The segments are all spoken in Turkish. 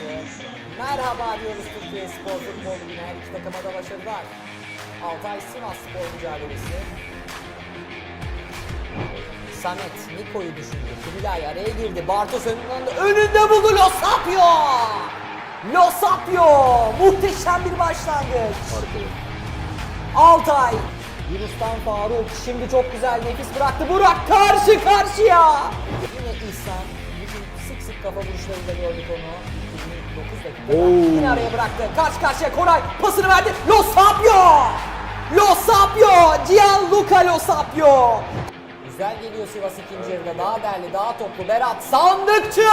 sonrası. Merhaba diyoruz Türkiye Spor Futbol Ligi'ne her iki takıma da başarılar. Altay Sivas Spor mücadelesi. Samet Niko'yu düşündü. Kubilay araya girdi. Bartos önünden önünde buldu Lo Sapio. Lo Sapio. Muhteşem bir başlangıç. Altay. Yunus'tan Faruk. Şimdi çok güzel nefis bıraktı. Burak karşı karşıya. Yine İhsan. Bugün sık sık kafa vuruşlarıyla gördük onu. 9 dakika. Yine araya bıraktı. Karşı karşıya Koray. Pasını verdi. Lo Sapio. Lo Sapio. Gianluca Lo Sapio. Güzel geliyor Sivas ikinci yarıda. Daha değerli, daha toplu. Berat Sandıkçı.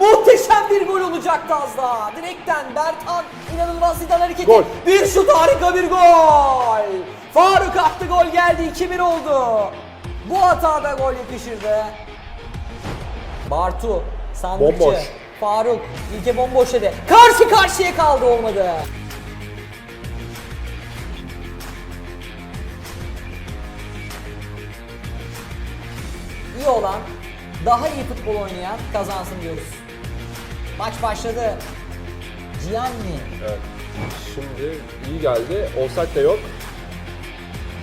Muhteşem bir gol olacaktı az daha. Direkten Bertan inanılmaz Zidane hareketi. Gol. Bir şut harika bir gol. Faruk attı gol geldi 2-1 oldu. Bu hatada gol yakışırdı. Bartu, Sandıkçı, Bomboş. Faruk, İlke bomboş dedi. Karşı karşıya kaldı olmadı. İyi olan, daha iyi futbol oynayan kazansın diyoruz. Maç başladı. Gianni Evet. Şimdi iyi geldi. Offside de yok.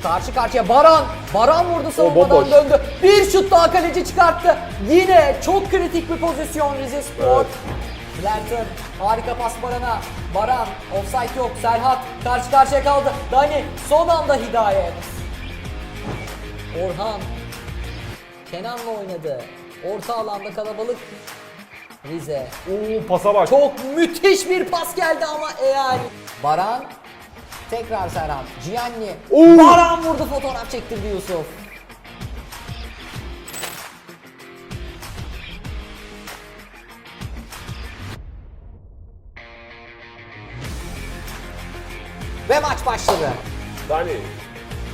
Karşı karşıya Baran. Baran vurdu savunmadan döndü. Bir şut daha kaleci çıkarttı. Yine çok kritik bir pozisyon Rize Spor. Evet. Harika pas Baran'a. Baran offside yok. Serhat karşı karşıya kaldı. Dani son anda hidayet. Orhan Kenan'la oynadı. Orta alanda kalabalık Rize. Oo pasa bak. Çok müthiş bir pas geldi ama yani. Baran tekrar Serhan. Gianni. Oo. Baran vurdu fotoğraf çektirdi Yusuf. Ve maç başladı. Dani.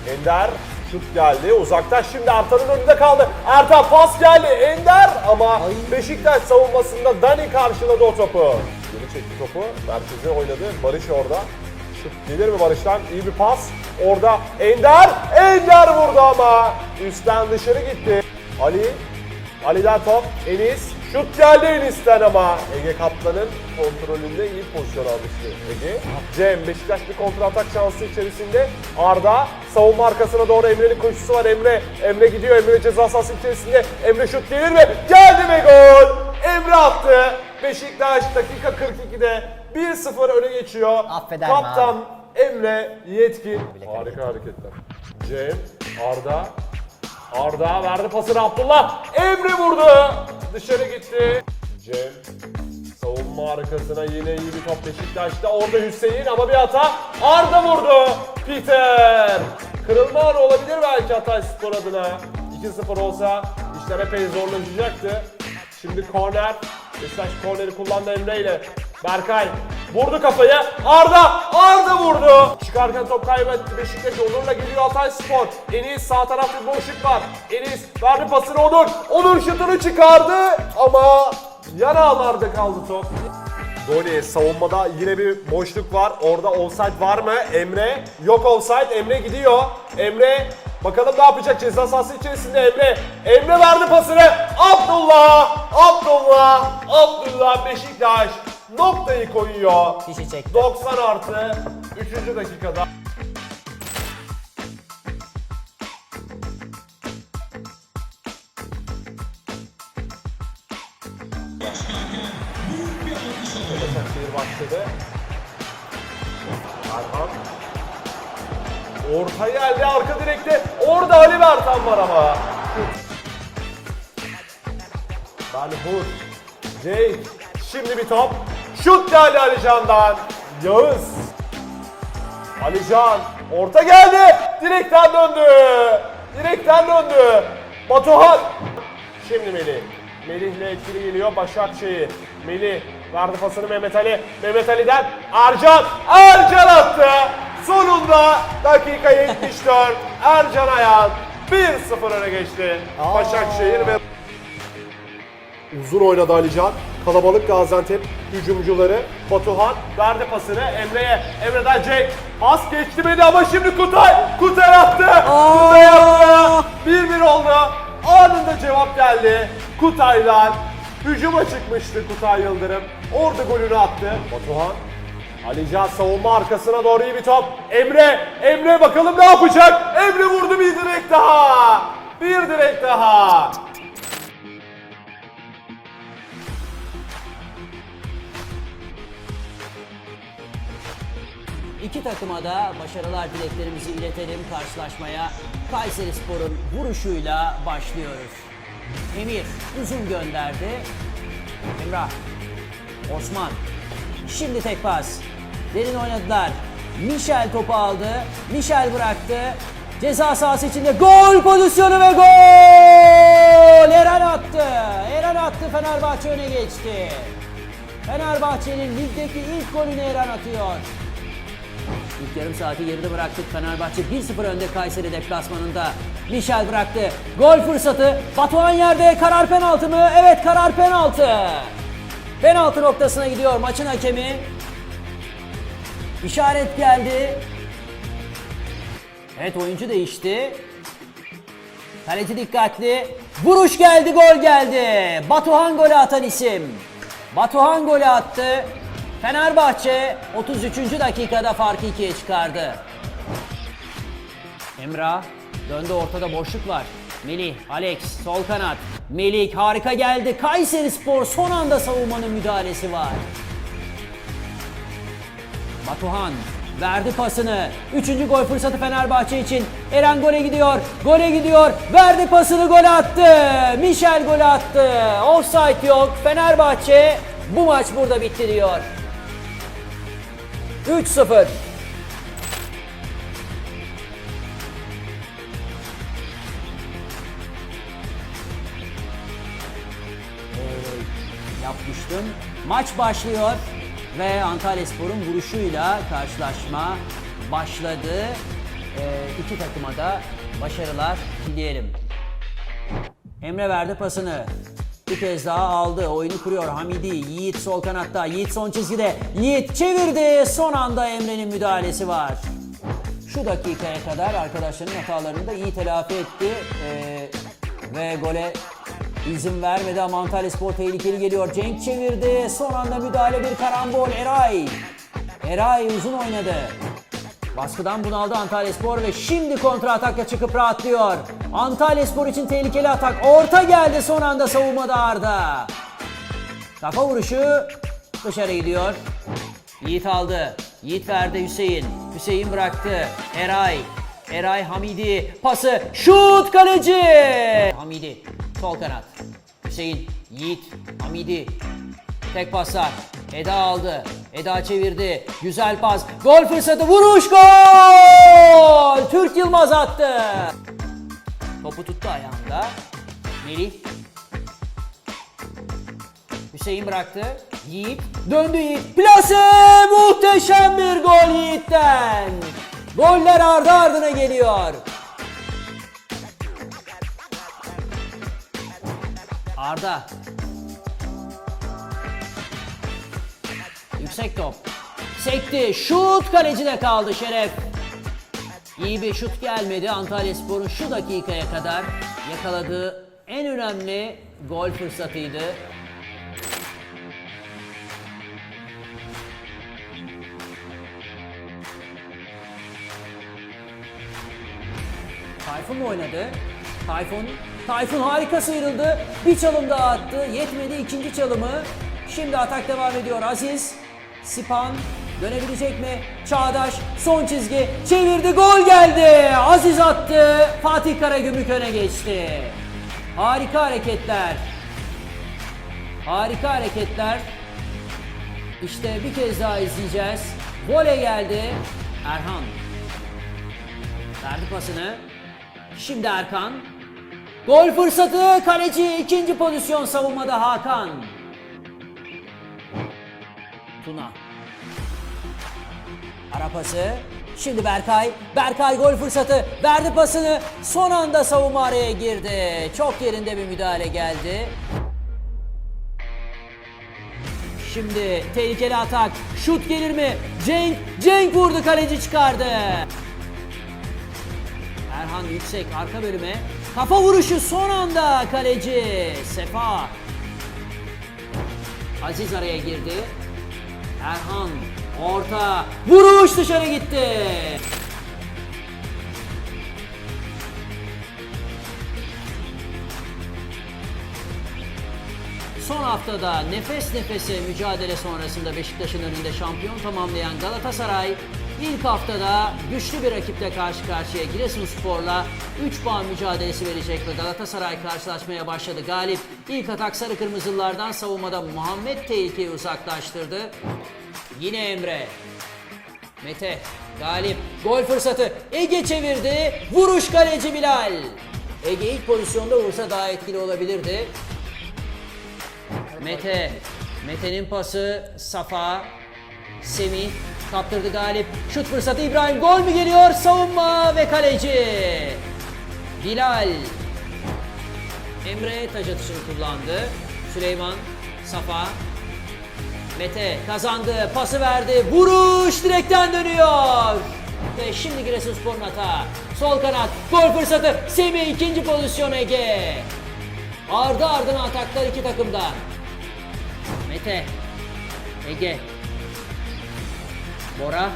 Ender şut geldi. Uzaktan şimdi Ertan'ın önünde kaldı. Ertan pas geldi. Ender ama Ay. Beşiktaş savunmasında Dani karşıladı o topu. Geri çekti topu. Merkeze oynadı. Barış orada. Gelir mi Barış'tan? İyi bir pas. Orada Ender. Ender vurdu ama. Üstten dışarı gitti. Ali. Ali'den top. Enis. Şut geldi Enis'ten ama Ege Kaplan'ın kontrolünde iyi pozisyon almıştı Ege. Cem Beşiktaş bir kontratak şansı içerisinde. Arda savunma arkasına doğru Emre'nin koşusu var. Emre Emre gidiyor. Emre ceza sahası içerisinde. Emre şut gelir mi? Geldi ve gol. Emre attı. Beşiktaş dakika 42'de 1-0 öne geçiyor. Affeder mi Kaptan Emre Yetkin. Bile Harika hareketler. Cem, Arda, Arda verdi pasını Abdullah. Emre vurdu. Dışarı gitti. Cem savunma arkasına yine iyi bir top Beşiktaş'ta. Orada Hüseyin ama bir hata. Arda vurdu. Peter. Kırılma anı olabilir belki Hatay Spor adına. 2-0 olsa işler epey zorlaşacaktı. Şimdi korner. Beşiktaş korneri kullandı Emre ile. Berkay vurdu kafayı. Arda! Arda vurdu. Çıkarken top kaybetti Beşiktaş. Onur'la geliyor Hatay Spor. Enis sağ tarafta bir boşluk var. Enis verdi pasını Onur. Onur şutunu çıkardı ama yan ağlarda kaldı top. Doni savunmada yine bir boşluk var. Orada offside var mı? Emre yok offside. Emre gidiyor. Emre bakalım ne yapacak ceza sahası içerisinde Emre. Emre verdi pasını. Abdullah! Abdullah! Abdullah Beşiktaş noktayı koyuyor. Dişi çekti. 90 artı 3. dakikada. Başakşehir başladı. Erhan. Orta geldi arka direkte. Orada Ali Bertan var ama. Balbur. Jake. Şimdi bir top. Şut geldi Alican'dan. Yağız. Alican. Orta geldi. Direkten döndü. Direkten döndü. Batuhan. Şimdi Melih. Melih'le etkili geliyor Başakşehir. Melih verdi pasını Mehmet Ali. Mehmet Ali'den Ercan. Ercan attı. Sonunda dakika 74. Ercan Ayan 1-0 öne geçti. Başakşehir ve Uzun oynadı Alican. Kalabalık Gaziantep hücumcuları. Batuhan verdi pasını Emre'ye. Emre'den Cenk. Pas geçti beni ama şimdi Kutay. Kutay attı. Kutay attı. 1-1 oldu. Anında cevap geldi. Kutay'dan hücuma çıkmıştı Kutay Yıldırım. Orada golünü attı. Batuhan Alican savunma arkasına doğru iyi bir top. Emre, Emre bakalım ne yapacak? Emre vurdu bir direk daha. Bir direk daha. İki takıma da başarılar dileklerimizi iletelim karşılaşmaya. Kayseri Spor'un vuruşuyla başlıyoruz. Emir uzun gönderdi. Emrah, Osman. Şimdi tek pas. Derin oynadılar. Michel topu aldı. Michel bıraktı. Ceza sahası içinde gol pozisyonu ve gol! Eren attı. Eren attı Fenerbahçe öne geçti. Fenerbahçe'nin ligdeki ilk golünü Eren atıyor. İlk yarım saati geride bıraktık. Fenerbahçe 1-0 önde Kayseri deplasmanında. Michel bıraktı. Gol fırsatı. Batuhan yerde. Karar penaltı mı? Evet karar penaltı. Penaltı noktasına gidiyor maçın hakemi. İşaret geldi. Evet oyuncu değişti. Kaleci dikkatli. Vuruş geldi, gol geldi. Batuhan golü atan isim. Batuhan golü attı. Fenerbahçe 33. dakikada farkı ikiye çıkardı. Emrah döndü ortada boşluk var. Melih, Alex sol kanat. Melik harika geldi. Kayseri Spor son anda savunmanın müdahalesi var. Batuhan verdi pasını. Üçüncü gol fırsatı Fenerbahçe için. Eren gole gidiyor. Gole gidiyor. Verdi pasını gol attı. Michel gol attı. Offside yok. Fenerbahçe bu maç burada bitti diyor. 3-0. yapmıştım. Maç başlıyor ve Antalya Spor'un vuruşuyla karşılaşma başladı. Ee, iki takıma da başarılar dileyelim. Emre verdi pasını. Bir kez daha aldı. Oyunu kuruyor Hamidi. Yiğit sol kanatta. Yiğit son çizgide. Yiğit çevirdi. Son anda Emre'nin müdahalesi var. Şu dakikaya kadar arkadaşlarının hatalarını da iyi telafi etti. Ee, ve gole izin vermedi ama Antalya Spor tehlikeli geliyor. Cenk çevirdi. Son anda müdahale bir karambol. Eray. Eray uzun oynadı. Baskıdan bunaldı Antalya Spor ve şimdi kontra atakla çıkıp rahatlıyor. Antalya Spor için tehlikeli atak. Orta geldi son anda savunmada Arda. Kafa vuruşu dışarı gidiyor. Yiğit aldı. Yiğit verdi Hüseyin. Hüseyin bıraktı. Eray. Eray Hamidi. Pası. Şut kaleci. Hamidi. Sol kanat. Hüseyin. Yiğit. Hamidi. Tek paslar. Eda aldı. Eda çevirdi. Güzel pas. Gol fırsatı. Vuruş gol. Türk Yılmaz attı. Topu tuttu ayağında. Melih. Hüseyin bıraktı. Yiğit. Döndü Yiğit. Plase! Muhteşem bir gol Yiğit'ten. Goller ardı ardına geliyor. Arda. Yüksek top. Sekti. Şut kalecide kaldı Şeref. İyi bir şut gelmedi Antalya Spor'un şu dakikaya kadar yakaladığı en önemli gol fırsatıydı. Tayfun oynadı? Tayfun. Tayfun harika sıyrıldı. Bir çalım daha attı. Yetmedi ikinci çalımı. Şimdi atak devam ediyor Aziz. Sipan dönebilecek mi? Çağdaş son çizgi çevirdi gol geldi. Aziz attı. Fatih Karagümrük öne geçti. Harika hareketler. Harika hareketler. İşte bir kez daha izleyeceğiz. Voley geldi. Erhan Verdi pasını. Şimdi Erkan. Gol fırsatı kaleci ikinci pozisyon savunmada Hakan. Tuna. Ara pası. Şimdi Berkay. Berkay gol fırsatı. Verdi pasını. Son anda savunma araya girdi. Çok yerinde bir müdahale geldi. Şimdi tehlikeli atak. Şut gelir mi? Cenk. Cenk vurdu kaleci çıkardı. Erhan yüksek arka bölüme. Kafa vuruşu son anda kaleci Sefa. Aziz araya girdi. Erhan orta vuruş dışarı gitti. Son haftada nefes nefese mücadele sonrasında Beşiktaş'ın önünde şampiyon tamamlayan Galatasaray ilk haftada güçlü bir rakiple karşı karşıya Giresunspor'la 3 puan mücadelesi verecek ve Galatasaray karşılaşmaya başladı. Galip ilk atak sarı kırmızılardan savunmada Muhammed tehlikeyi uzaklaştırdı. Yine Emre. Mete, Galip, gol fırsatı. Ege çevirdi. Vuruş kaleci Bilal. Ege ilk pozisyonda vursa daha etkili olabilirdi. Mete. Mete'nin pası Safa. Semih kaptırdı Galip. Şut fırsatı İbrahim. Gol mü geliyor? Savunma ve kaleci. Bilal. Emre taç atışını kullandı. Süleyman. Safa. Mete kazandı. Pası verdi. Vuruş direkten dönüyor. Ve şimdi Giresunspor'un hata. Sol kanat. Gol fırsatı. Semih ikinci pozisyon Ege. Ardı ardına ataklar iki takımdan. Mete. Ege. Bora.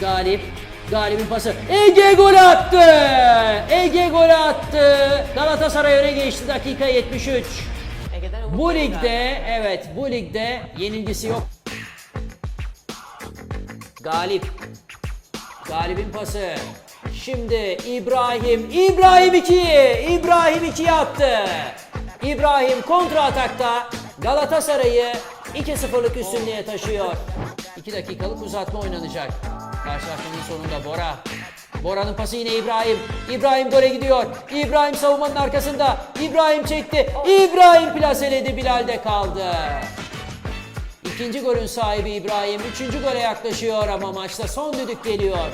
Galip. Galip'in pası. Ege gol attı. Ege gol attı. Galatasaray öne geçti dakika 73. Bu ligde evet bu ligde yenilgisi yok. Galip. Galip'in pası. Şimdi İbrahim. İbrahim 2. İbrahim 2 yaptı. İbrahim kontra atakta Galatasaray'ı 2-0'lık üstünlüğe taşıyor. 2 dakikalık uzatma oynanacak. Karşılaşmanın sonunda Bora. Bora'nın pası yine İbrahim. İbrahim gole gidiyor. İbrahim savunmanın arkasında. İbrahim çekti. İbrahim plaseledi. Bilal'de kaldı. İkinci golün sahibi İbrahim. Üçüncü gole yaklaşıyor ama maçta son düdük geliyor.